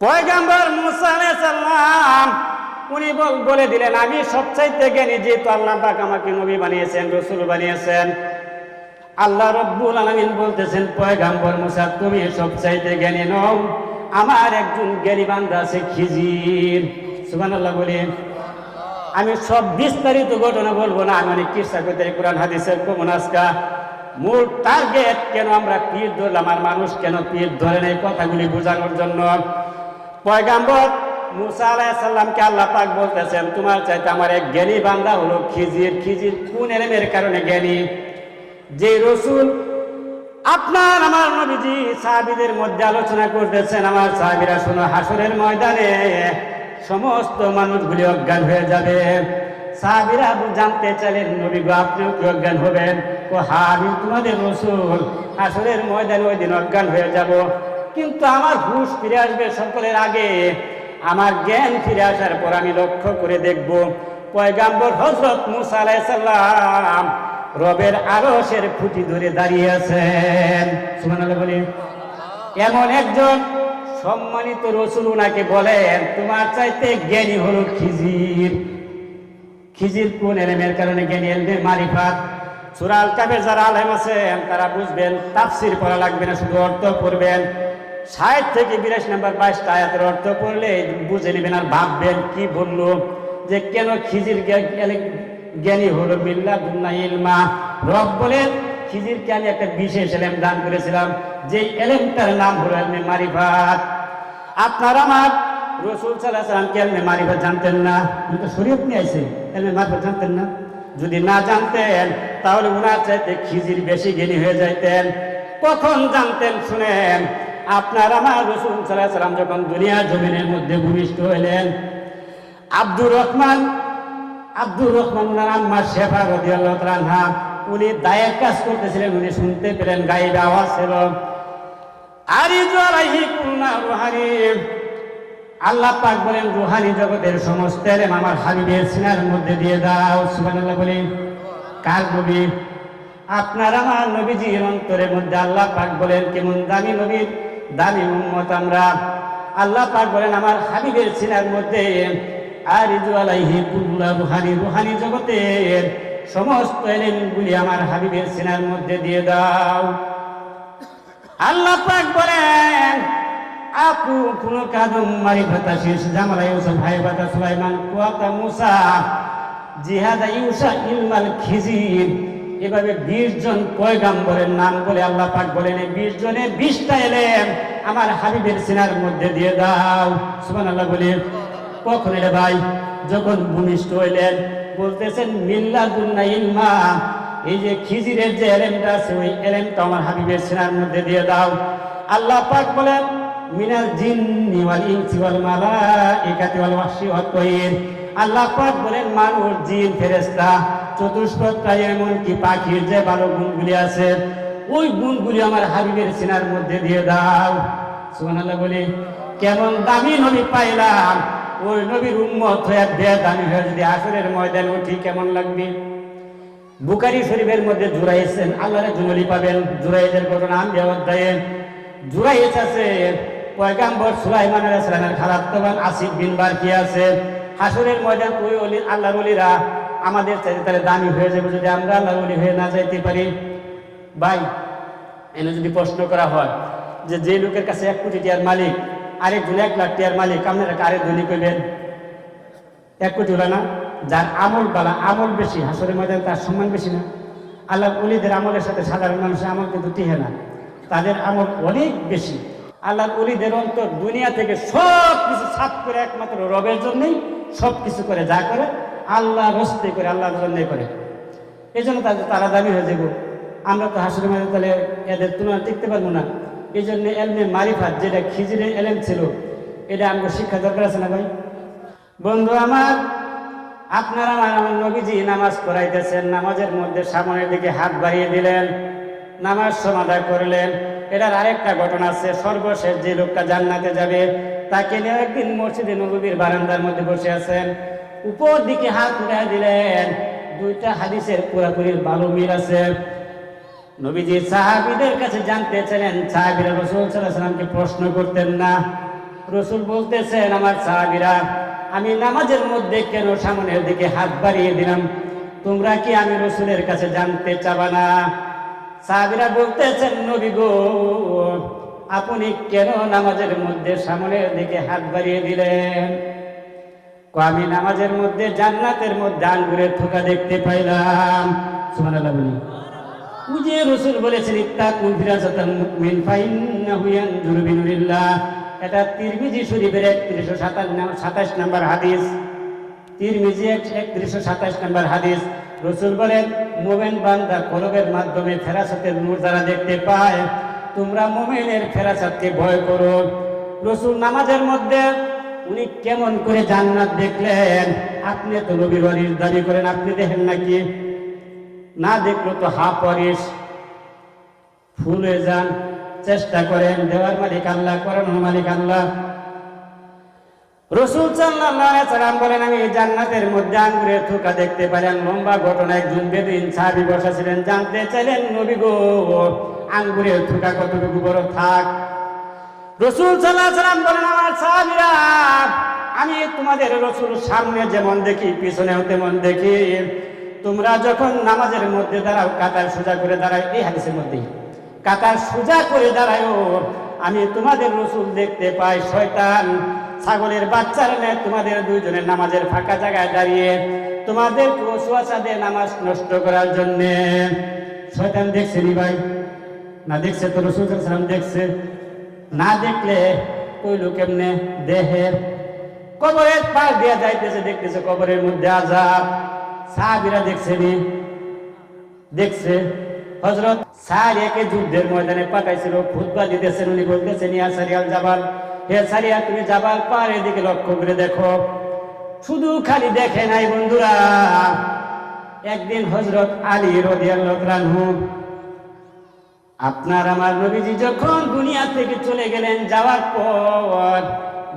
পয়গাম্বর মুসা আলাইহিস সালাম, উনি বলে দিলেন, আমি সবচাইতে জ্ঞানী যেহেতু আল্লাহ পাক আমাকে নবী বানিয়েছেন, রসুল বানিয়েছেন। আল্লাহ রব্বুল আলামিন বলতেছেন, পয়গাম্বর মুসা, তুমি সবচাইতে জ্ঞানী নও। আমার একজন জ্ঞানী বান্দা আছে খিজির। সুবহানাল্লাহ বলি, আমি সব বিস্তারিত ঘটনা বলব না, আমি অনেক কিসা করতে কোরআন, হাদিসের কমন আজকা মূল টার্গেট কেন আমরা পীর ধরলাম, আর মানুষ কেন পীর ধরে এই কথাগুলি বোঝানোর জন্য? পয়গাম্বর মুসা আলাইসাল্লামকে আল্লাহ পাক বলতেছেন, তোমার চাইতে আমার এক জ্ঞানী বান্দা হলো খিজির। খিজির কোন এলেমের কারণে জ্ঞানী? যে রসুল আপনার আমার নবীজি সাহাবিদের মধ্যে আলোচনা করতেছেন, আমার সাহাবিরা শোনো, হাসরের ময়দানে সমস্ত মানুষগুলি অজ্ঞান হয়ে যাবে। সাহাবিরা জানতে চাইলেন, নবী গো, আপনিও কি অজ্ঞান হবেন? ও হা আমি তোমাদের রসুল। হাসরের ময়দানে ওই দিন অজ্ঞান হয়ে যাব। কিন্তু আমার হুশ ফিরে আসবে সকলের আগে। আমার জ্ঞান ফিরে আসার পর আমি লক্ষ্য করে দেখব পয়গাম্বর হজরত মুসা আলাইসাল্লাম রবের আরশের খুঁটি ধরে দাঁড়িয়ে আছেন। সুবহানাল্লাহ বলি এমন একজন সম্মানিত রসুল উনাকে বলেন তোমার চাইতে জ্ঞানী হলো খিজির। খিজির কোন এলেমের কারণে জ্ঞানী এলমে মারিফাত? সুরাল কাবের যারা আলেম আছেন তারা বুঝবেন তাফসির পড়া লাগবে না শুধু অর্থ পড়বেন। ষাট থেকে বিরাশ নাম্বার বাইশটা আয়াতের অর্থ পড়লে বুঝে নেবেন আর ভাববেন কি বলল? যে কেন খিজির জ্ঞানী- হলো বিল্লা দুন্না ইলমা? রব বলেন, খিজিরকে আমি একটা বিশেষ এলেম দান করেছিলাম যে এলেমটার নাম হলো এলমে মারিফাত। আপনার আমার রসুল সাল্লামকে এলমে মারিফাত জানতেন না। উনি তো শরীয়ত নিয়ে আইছে, এলমে মারিফাত জানতেন না। যদি না জানতেন, তাহলে উনার চাইতে খিজির বেশি জ্ঞানী হয়ে যাইতেন। কখন জানতেন শুনেন আপনার আমার রসুল সাল্লাহ সাল্লাম যখন দুনিয়া জমিনের মধ্যে ভূমিষ্ঠ হইলেন, আব্দুর রহমান আব্দুর রহমান ওনার আম্মা শেফা রদি আল্লাহ উনি দায়ের কাজ করতেছিলেন, উনি শুনতে পেলেন, গাইবে আওয়াজ ছিল। আল্লাহ পাক বলেন, রুহানি জগতের সমস্ত আমার হাবিবের সিনার মধ্যে দিয়ে দাও, সুবহানাল্লাহ বলি কার নবী? আপনার আমার নবীজির অন্তরের মধ্যে আল্লাহ পাক বলেন, কেমন দামি নবীর দামি উম্মত আমরা। আল্লাহ পাক বলেন, আমার হাবিবের সিনার মধ্যে আরিজু আলাইহি কুল্লা রুহানি রুহানি জগতের সমস্ত এলেমগুলি আমার হাবিবের সিনার মধ্যে দিয়ে দাও। আল্লাহ পাক বলেন, আপু, কোন কাদম মারি ভাতা শেষ, জামালা ইউসুফ, ভাই ভাতা সুলাইমান, কুয়াতা মুসা, জিহাদা ইউসা ইলমাল খিজির এভাবে বিশ জন পয়গাম্বরের নাম বলে আল্লাহ পাক বলেন, এই বিশ জনে বিশটা এলেন আমার হাবিবের সিনার মধ্যে দিয়ে দাও। সুমান আল্লাহ বলে, কখন রে ভাই? যখন ভূমিষ্ঠ হইলেন, বলতেছেন মিল্লাদুন্না ইলমা। এই যে খিজিরের যে এলেমটা আছে, ওই এলেমটা আমার হাবিবের সিনার মধ্যে দিয়ে দাও। আল্লাহ পাক বলেন, মিনাল জিন্নি ওয়াল ইনসি ওয়াল মালাইকাতি ওয়াল তায়র আল্লাহ পাক বলেন, মানুষ, জিন, ফেরেশতা চতুষ্পদকায় এমন কি পাখির যে ভালো গুণগুলি আছে, ওই গুণগুলি আমার হাবিবের সিনার মধ্যে দিয়ে দাও। সুবহানাল্লাহ বলি, কেমন দামি নবী পাইলাম, ওই নবীর উম্মত হয়ে বেদামি হয়ে যদি আসরের ময়দানে উঠি কেমন লাগবে? বুকারি শরীফের মধ্যে জুরাইছেন আল্লাহরে জুমলি পাবেন জুরাইজের ঘটনা আম্বিয়া অধ্যায়ে। জুরাইজ আছে, পয়গাম্বর সুলাইমান আলাইহিস সালামের খালাত্তবান আসিফ বিন বারকি আছে। হাসরের ময়দান ওই অলি, আল্লাহর ওলিরা আমাদের চাইতে তাহলে দামি হয়ে যাবে যদি আমরা আল্লাহর ওলি হয়ে না যাইতে পারি। ভাই, এনে যদি প্রশ্ন করা হয় যে যে লোকের কাছে এক কোটি টিয়ার মালিক আরেকজন এক লাখ টিয়ার মালিক, আপনারা কারে ধনী করবেন এক কোটি হলো না, যার আমল বালা আমল বেশি, হাসরের ময়দান তার সম্মান বেশি না। আল্লাহ অলিদের আমলের সাথে সাধারণ মানুষের আমল কিন্তু টিহে না। তাদের আমল অনেক বেশি। আল্লাহ অলিদের অন্তর দুনিয়া থেকে সব কিছু সাফ করে একমাত্র রবের জন্যই সব কিছু করে যা করে আল্লাহ রস্তে করে, আল্লাহর জন্যই করে। এই জন্য তাদের তারা দাবি হয়ে যাব আমরা তো হাসরের মধ্যে তাহলে এদের তুলনা টিকতে পারব না। এই জন্য এলমে মারিফাত, যেটা খিজিরের এলেম ছিল, এটা আমাকে শিক্ষা দরকার আছে না ভাই? বন্ধু আমার, আপনারা আমার আমার নবীজি নামাজ পড়াইতেছেন, নামাজের মধ্যে সামনের দিকে হাত বাড়িয়ে দিলেন, নামাজ সমাধা করলেন। এটার আরেকটা ঘটনা আছে, সর্বশেষ যে লোকটা জান্নাতে যাবে, তাকে নিয়ে একদিন মসজিদে নবীর বারান্দার মধ্যে বসে আছেন। উপর দিকে হাত উঠে দিলেন। দুইটা হাদিসের পুরাপুরি ভালো মিল আছে। নবীজি সাহাবিদের কাছে জানতে চাইলেন, সাহাবিরা রসুল সাল্লাহ সাল্লামকে প্রশ্ন করতেন না। রসুল বলতেছেন, আমার সাহাবিরা, আমি নামাজের মধ্যে কেন সামনের দিকে হাত বাড়িয়ে দিলাম? তোমরা কি আমি রসুলের কাছে জানতে চাবা না? সাহাবিরা বলতেছেন, নবী গো, আপনি কেন নামাজের মধ্যে সামনের দিকে হাত বাড়িয়ে দিলেন? আমি নামাজের মধ্যে, জান্নাতের মধ্যে আঙ্গুরের থোকা দেখতে পাইলাম। সুবহানাল্লাহ রসুল বলেছেন একত্রিশশো সাতাশ নম্বর হাদিস। সাতাশ নম্বর হাদিস। রসুল বলেন, মোমেন মাধ্যমে যারা দেখতে পায়, তোমরা মোমেনের ফেরাসতকে ভয় করো। রসুল নামাজের মধ্যে উনি কেমন করে জান্নাত দেখলেন? আপনি তো নবীর ওয়ারিস দাবি করেন, আপনি দেখেন নাকি? না দেখল তো হা পরিস ফুলে যান, চেষ্টা করেন, দেওয়ার মালিক আল্লাহ করানোর মালিক আল্লাহ। রসুল সাল্লাম বলেন, আমি জান্নাতের মধ্যে আঙ্গুরের থুকা দেখতে পারেন লম্বা ঘটনা একজন বেদিন সাহাবি বসা ছিলেন জানতে চাইলেন, নবী গো, আঙ্গুরের থুকা কতটুকু বড় থাক? রসুল সাল্লাহ সাল্লাম বলেন, আমার সাহাবিরা, আমি তোমাদের রসুল সামনে যেমন দেখি, পিছনেও তেমন দেখি। তোমরা যখন নামাজের মধ্যে দাঁড়াও, কাতার সোজা করে দাঁড়াও, এই হাদিসের মধ্যেই। কাতার সোজা করে দাঁড়ায়ও আমি তোমাদের রসুল দেখতে পাই শয়তান। ছাগলের বাচ্চার নেয় তোমাদের দুইজনের নামাজের ফাঁকা জায়গায় দাঁড়িয়ে তোমাদের কুয়াশা নামাজ নষ্ট করার জন্য। শয়তান দেখছে নি ভাই? না দেখছে তো রসুল সালাম দেখছে। না দেখলে কইল কেমনে? দেহের কবরের পাশ দিয়ে যাইতেছে, দেখতেছে কবরের মধ্যে আজাব। সাহাবিরা দেখছে নি? দেখছে। হজরত সারিয়াকে যুদ্ধের ময়দানে পাঠাইছিল, খুতবা দিতেছেন উনি, বলতেছেন, ইয়া সারিয়াল জাবাল, হে সারিয়া, তুমি জাবাল পার এদিকে লক্ষ্য করে দেখো। শুধু খালি দেখে নাই বন্ধুরা। একদিন হজরত আলী রদিয়াল্লাহু আনহু আপনার আমার নবীজি যখন দুনিয়া থেকে চলে গেলেন, যাওয়ার পর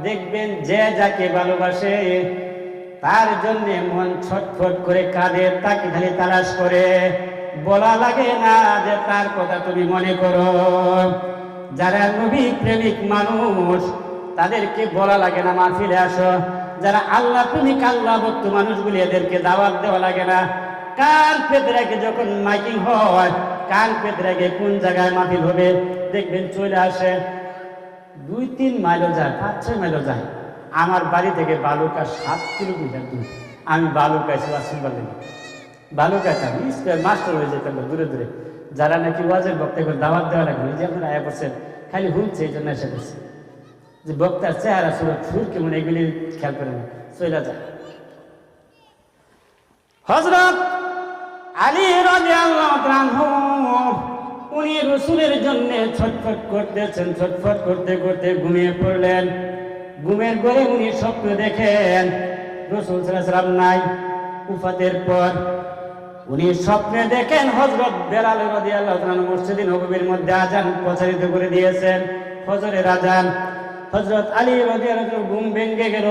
দেখবেন যে যাকে ভালোবাসে, তার জন্য মন ছটফট করে কাঁদে, তাকে খালি তালাশ করে। বলা লাগে না যে তার কথা তুমি মনে করো। যারা নবী প্রেমিক মানুষ, তাদেরকে বলা লাগে না, মাহফিলে আসো। যারা আল্লাহ প্রেমিক, আল্লাহ ভক্ত মানুষগুলি এদেরকে দাওয়াত দেওয়া লাগে না। কার পেতে যখন মাইকিং হয় কান পেতে রেখে কোন জায়গায় মাহফিল হবে, দেখবেন চলে আসে। দুই, তিন মাইলও যায়, পাঁচ, ছয় মাইলও যায়। আমার বাড়ি থেকে বালুকা সাত কিলোমিটার দূর। আমি বালুকায় সেবাশ্রম বলেন বালুকাটা স্কোয়ার মাস্টার হয়ে যেতাম দূরে দূরে। যারা নাকি ওয়াজের বক্তা করে দাওয়াত দেওয়া লাগবে যে আপনারা আয়া করছেন খালি হুনছে এই জন্য এসে করছে যে বক্তার চেহারা ছিল সুর কেমন, এগুলি খেয়াল করে না। চলে যায়। হজরত আলী রাদিয়াল্লাহু উনি রসুলের জন্য ছটফট করতেছেন, ছটফট করতে করতে ঘুমিয়ে পড়লেন। ঘুমের ঘরে উনি স্বপ্ন দেখেন, রসুল সাল্লাম নাই, উফাতের পর উনি স্বপ্নে দেখেন হজরত বেলাল রাদিয়াল্লাহু তাআলা মসজিদে নববীর মধ্যে আজান প্রচারিত করে দিয়েছেন ফজরের আজান হজরত আলী রাদিয়াল্লাহু ঘুম ভেঙে গেল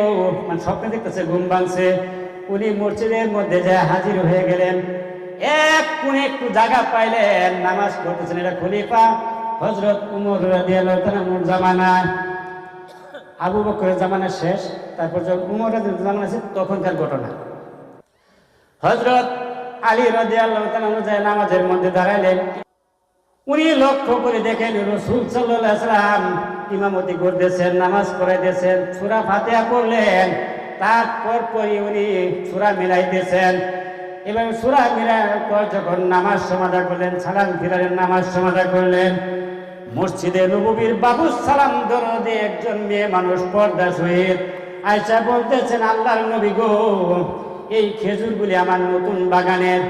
মানে স্বপ্নে দেখতেছে, ঘুম ভাঙছে। উনি মসজিদের মধ্যে যায় হাজির হয়ে গেলেন। এক কোণে একটু জায়গা পাইলেন, নামাজ পড়তেছেন এটা খলিফা। হজরত উমর জামানা আবু বকরের জামানা শেষ, তারপর যখন উমর জামানা আছে তখনকার ঘটনা। হজরত আলী রাদিয়াল্লাহু তাআলা অনুযায়ী নামাজের মধ্যে দাঁড়াইলেন। উনি লক্ষ্য করে দেখেন রসুল সাল্লাম ইমামতি করতেছেন, নামাজ পড়াইতেছেন, সূরা ফাতিহা পড়লেন। তারপর পরই উনি সূরা মিলাইতেছেন। এবং সূরা মিলানোর পর যখন নামাজ সমাধা করলেন, সালাম ফিরালেন, নামাজ সমাধা করলেন, মসজিদে নববীর বাবু সালাম দরদে একজন মেয়ে মানুষ পর্দা সহিত আয়সা বলতেছেন, আল্লাহর নবী গো, এই খেজুরগুলি আমার নতুন বাগানের।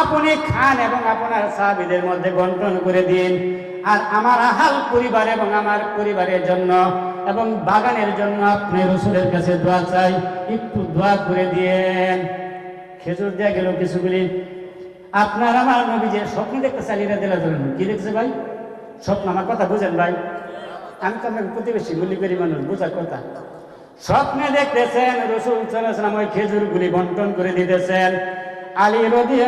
আপনি খান এবং আপনার সাহাবিদের মধ্যে বন্টন করে দিন। আর আমার আহাল পরিবার এবং আমার পরিবারের জন্য এবং বাগানের জন্য আপনি রসুলের কাছে দোয়া চাই, একটু দোয়া করে দিয়েন। খেজুর দেওয়া গেল কিছুগুলি আপনার আমার নবী যে স্বপ্ন দেখতে চালিয়ে দিলা ধরেন। কি দেখছে ভাই? স্বপ্ন, আমার কথা বুঝেন ভাই। আমি তো আপনাকে প্রতিবেশী গুলি করি মানুষ, বোঝার কথা। স্বপ্নে দেখতেছেন রসুল সাল্লাম ওই খেজুরগুলি বন্টন করে দিতেছেন। আলী রদি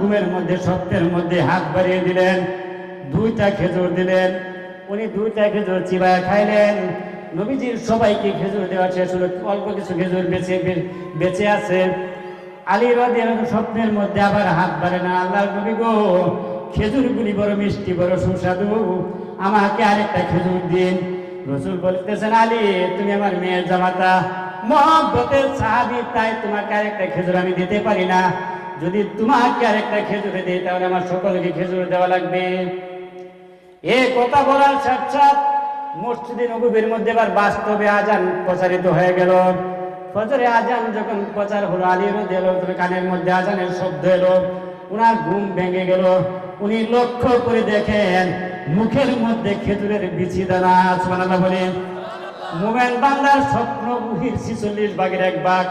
ঘুমের মধ্যে, স্বপ্নের মধ্যে হাত বাড়িয়ে দিলেন, দুইটা খেজুর দিলেন। উনি দুইটা খেজুর চিবায় খাইলেন। নবীজির সবাইকে খেজুর দেওয়া শেষ হলো। অল্প কিছু খেজুর বেঁচে বেঁচে আছে। আলী রাদিয়াল স্বপ্নের মধ্যে আবার হাত বাড়ে না। আল্লাহ নবী গো খেজুরগুলি বড় মিষ্টি, বড় সুস্বাদু। আমাকে আরেকটা খেজুর দিন। রসুল বলতেছেন, আলী, তুমি আমার মেয়ের জামাতা। মহব্বতের সাহাবি, তাই তোমাকে আরেকটা খেজুর আমি দিতে পারি না। যদি তোমাকে আরেকটা খেজুরে দিই, তাহলে আমার সকলকে খেজুর দেওয়া লাগবে। এ কথা বলার সাথে সাথ মসজিদে নবীর মধ্যে এবার বাস্তবে আজান প্রচারিত হয়ে গেল। ফজরে আজান যখন প্রচার হলো আলী রোদ এলো কানের মধ্যে আজানের শব্দ এলো, উনার ঘুম ভেঙে গেল। উনি লক্ষ্য করে দেখেন, মুখের মধ্যে খেজুরের বিচি দানা সুবহানাল্লাহ বলে মোমেন বাংলার স্বপ্ন বুহির ছিচল্লিশ ভাগের এক ভাগ,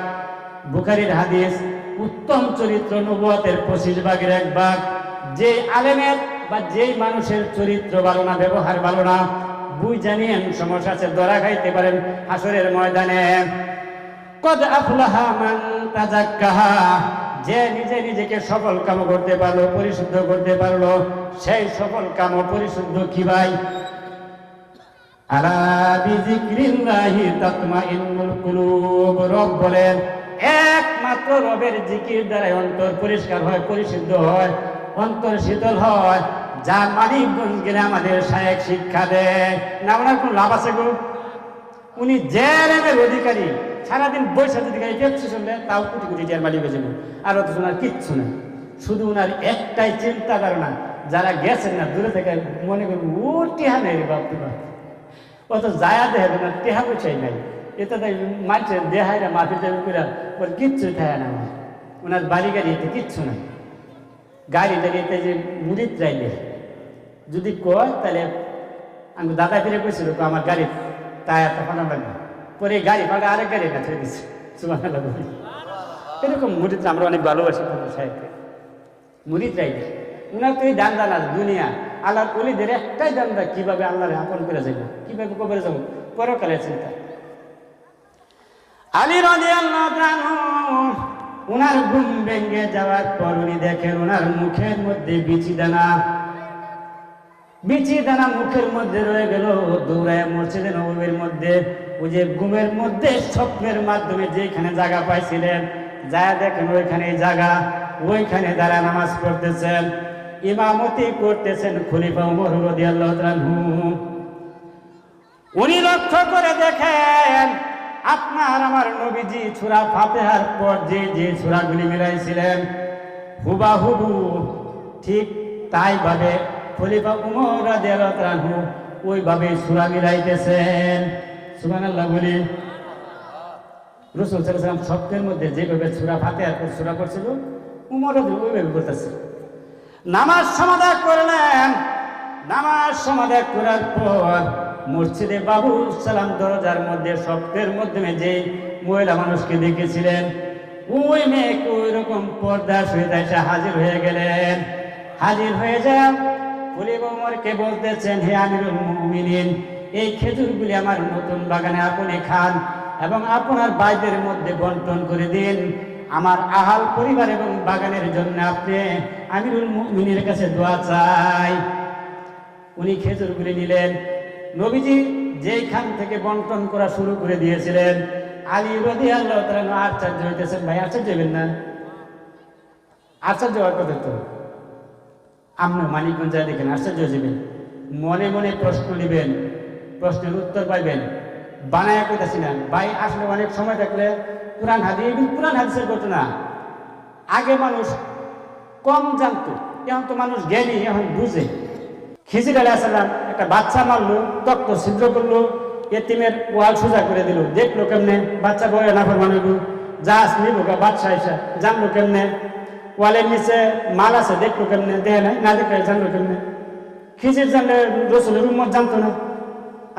বুখারির হাদিস, উত্তম চরিত্র নবুয়াতের পঁচিশ ভাগের এক ভাগ। যে আলেমের বা যেই মানুষের চরিত্র ভালো না, ব্যবহার ভালো না, বুঝ জানিয়েন, সমস্যা আছে, দরা খাইতে পারেন হাসরের ময়দানে। কদ আফলাহা মান তাজাক্কাহা যে নিজে নিজেকে সফল কাম করতে পারল, পরিশুদ্ধ করতে পারল, সেই সফল কাম পরিশুদ্ধ কি ভাই? আলা বিজিক্রিল্লাহি তাতমাইন্নুল কুলুব। রব বলেন, একমাত্র রবের জিকির দ্বারাই অন্তর পরিষ্কার হয়, পরিশুদ্ধ হয়, অন্তর শীতল হয়। যা মানিকগঞ্জ গেলে আমাদের শায়েক শিক্ষা দেয়। না, ওনার কোনো লাভ আছে গো? উনি জেলের অধিকারী। সারাদিন বৈশাখ অধিকারী পেপসি শুনলে, তাও কোটি কোটি টিয়ার মালিক হয়ে যাব। আর অত ওনার কিচ্ছু নেই। শুধু ওনার একটাই চিন্তা ধারণা যারা গেছেন না, দূরে থেকে মনে করব ও, টিহা নেই রে বাপ। অত জায়া দেহে না টেহা পয়সাই নাই। এটা তাই মানুষের দেহায় না মাফি টাফি করে ওর কিচ্ছু থাকে না ওনার বাড়ি গাড়ি এতে কিচ্ছু নাই। গাড়ি এতে যে মুড়িত রাইলে। যদি কয়, তাহলে আমি দাদা ফিরে কইছিল আমার গাড়ি টায়ার তো ফাটা লাগবে পরে গাড়ি ফাটা আরেক গাড়ি না ছেড়ে দিচ্ছে সুবাহ এরকম মুড়িদ আমরা অনেক ভালোবাসি সাহেবকে। মুড়িদ রাইলে উনার তো এই দান দান আছে দুনিয়া। আল্লাহর অলিদের একটাই দান্দা, কীভাবে আল্লাহর আপন করে যাব কীভাবে কবরে যাব? পরকালে চিন্তা। আলী রাজি আল্লাহ উনার ঘুম ভেঙে যাওয়ার পর উনি দেখেন উনার মুখের মধ্যে বিচি দানা। বিচি দানা মুখের মধ্যে রয়ে গেল, দৌড়ায় মসজিদে নবীর মধ্যে। ওই যে ঘুমের মধ্যে স্বপ্নের মাধ্যমে যেখানে জায়গা পাইছিলেন যা দেখেন ওইখানে জায়গা, ওইখানে দাঁড়া নামাজ পড়তেছেন, ইমামতি করতেছেন খলিফা উমর রাদিয়াল্লাহু উনি লক্ষ্য করে দেখেন, আপনার আমার নবীজি ছুরা ফাতেহার পর যে যে ছুরাগুলি মিলাইছিলেন, হুবাহুবু ঠিক তাই ভাবে খলিফা উমর রাদিয়াল্লাহু তাআলা ওইভাবে ছুরা মিলাইতেছেন। সুবহানাল্লাহ বলি। রসুল সাল্লাল্লাহু স্বপ্নের মধ্যে যেভাবে ফাতেহার পর ছুরা করছিল উমর ওইভাবে করতেছে নামাজ সমাধা করলেন। নামাজ সমাধা করার পর মসজিদে বাবু সালাম দরজার মধ্যে স্বপ্নের মাধ্যমে যে মহিলা মানুষকে দেখেছিলেন, ওই মেয়ে ওই রকম পর্দা সহিত এসে হাজির হয়ে গেলেন। হাজির হয়ে যান। খলিফা উমরকে বলতেছেন, হে আমিরুল মুমিনিন এই খেজুরগুলি আমার নতুন বাগানে আপনি খান এবং আপনার বাইদের মধ্যে বন্টন করে দিন। আমার আহাল পরিবার এবং বাগানের জন্য আপনি আমিরুল মুমিনের কাছে দোয়া চাই। উনি খেজুরগুলি নিলেন। নবীজি যেইখান থেকে বন্টন করা শুরু করে দিয়েছিলেন, আলী রদি আল্লাহ তালা আশ্চর্য হইতেছেন, ভাই, আশ্চর্য হইবেন না? আশ্চর্য হওয়ার কথা তো। আপনি মানিকগঞ্জ দেখেন, আশ্চর্য যাবেন মনে মনে প্রশ্ন নেবেন প্রশ্নের উত্তর পাইবেন। বানায় কইতাছি না ভাই, আসলে অনেক সময় থাকলে কোরআন হাদি এগুলো কোরআন হাদিসের ঘটনা। আগে মানুষ কম জানতো, এখন তো মানুষ জ্ঞানী, এখন বুঝে। খিজির আলী আসসালাম একটা বাচ্চা মারলো তক্ত ছিদ্র করল, এতিমের ওয়াল সোজা করে দিল। দেখল কেমনে? বাচ্চা বয়ে নাফর মানুষ জাহাজ নিব বাচ্চা এসে জানলো কেমনে? ওয়ালের নিচে মাল আছে, দেখল কেমনে? দেয় নাই, না দেখলে জানলো কেমনে? খিজির জানলে রসুলের উম্মত জানতো না।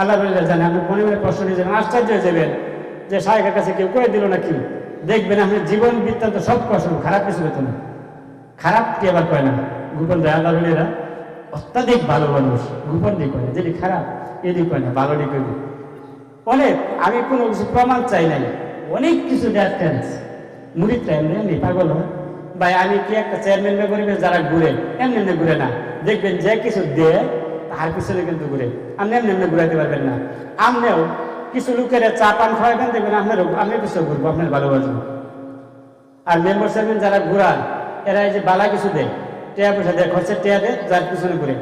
আল্লাহ জানে আপনি মনে মনে প্রশ্ন নিয়ে যাবেন, আশ্চর্য হয়ে যাবেন যে সাহেবের কাছে কেউ করে দিল নাকি? দেখবেন আপনি জীবন বৃত্তান্ত সব কষ্ট খারাপ কিছু হতো না। খারাপ কি আবার কয় না? গোপন দেয় আল্লাহ বলেরা, অত্যাধিক ভালো মানুষ, গোপন দিয়ে কয় না যেটি খারাপ এদিক কয় না, ভালো দিক অনেক আমি কোনো কিছু প্রমাণ চাই নাই, অনেক কিছু দেখতে আছে মুড়ির টাইম পাগল হয়। ভাই, আমি কি একটা চেয়ারম্যান মেম্বার যারা ঘুরে এমনি ঘুরে না। দেখবেন যে কিছু দেয় তার পিছনে কিন্তু ঘুরে। আপনি এমনি এমনি ঘুরাইতে পারবেন না। আপনিও কিছু লোকের চা পান খাওয়াবেন দেখবেন আপনার আমি কিছু ঘুরবো, আপনার ভালোবাসবো। আর মেম্বার চেয়ারম্যান যারা ঘুরান, এরা এই যে বালা কিছু দেয়, টেয়া পয়সা দেয়, খরচের টেয়া দেয়, যার পিছনে ঘুরে।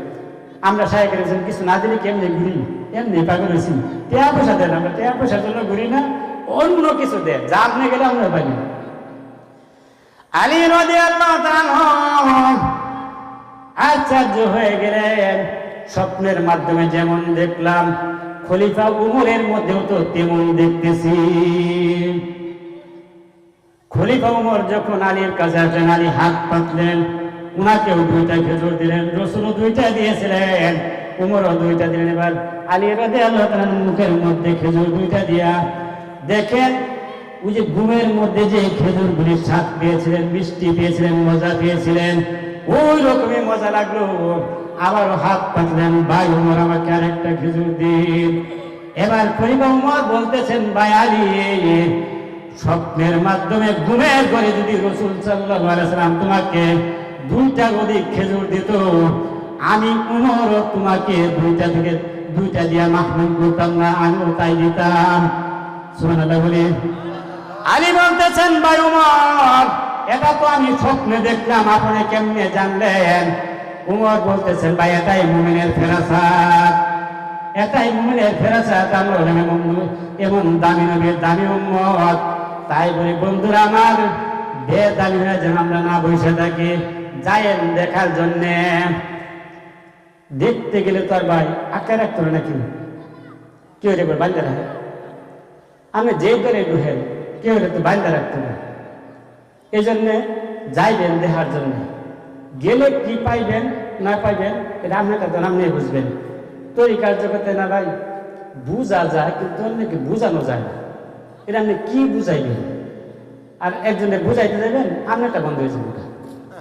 আমরা করেছেন কিছু না দিলে কেমনি ঘুরি? এমনি পাগল হয়েছি টেয়া পয়সা দেন, আমরা টেয়া পয়সার জন্য ঘুরি না, অন্য কিছু দেয়। যা আপনি গেলে আমরা পাই না। আলী রদি আল্লাহ আশ্চর্য হয়ে গেলেন। স্বপ্নের মাধ্যমে যেমন দেখলাম, খলিফা উমরের মধ্যেও তো তেমন দেখতেছি। খলিফা উমর যখন আলীর কাছে আসলেন, আলী হাত পাতলেন, উনাকেও দুইটা খেজুর দিলেন রসুলও দুইটা দিয়েছিলেন, উমরও দুইটা দিলেন। এবার আলী রদে আল্লাহ মুখের মধ্যে খেজুর দুইটা দিয়া দেখেন, ওই যে ঘুমের মধ্যে যে খেজুরগুলি স্বাদ পেয়েছিলেন মিষ্টি পেয়েছিলেন মজা পেয়েছিলেন ওই রকমই মজা লাগল। আবারও হাত পাতলেন, ভাই উমর, আমাকে আরেকটা খেজুর দিন। এবার উমর বলতেছেন, ভাই আলী, স্বপ্নের মাধ্যমে ঘুমের করে যদি রসুল সাল্লাম তোমাকে দুইটা অধিক খেজুর দিত, আমি উমর তোমাকে দুইটা থেকে দুইটা দিয়া মাহরুম করতাম না, আমিও তাই দিতাম। সুবহানাল্লাহ বলে। আলী বলতেছেন, ভাই উমর, এটা তো আমি স্বপ্নে দেখলাম, আপনি কেমনে জানলেন? উমর বলতেছেন, ভাই, এটাই মুমিনের ফেরাসাত। এটাই মুমিনের ফেরাসাত, আমরা এমন এমন দামি নবীর দামি উম্মত। তাই বলি, বন্ধুরা আমার বে দামি হয়ে যেন আমরা না বসে থাকি, যায়েন দেখার জন্যে। দেখতে গেলে তো আর ভাই আঁকা রাখতে হবে নাকি? কেউ রে বান্ধা রাখে। আমি যে করে ঢুকেন কেউ রে তো বান্ধা রাখতে না। এই জন্যে যাইবেন দেখার জন্য। গেলে কি পাইবেন, না পাইবেন, এটা আপনার কাছে আপনি বুঝবেন। তো এই কার্যকর্তা না ভাই, বুঝা যায়, কিন্তু অন্যকে বুঝানো যায় না। এটা আপনি কি বুঝাইবেন? আর একজনে বুঝাইতে যাবেন, আপনারটা বন্ধ হয়ে হয়েছে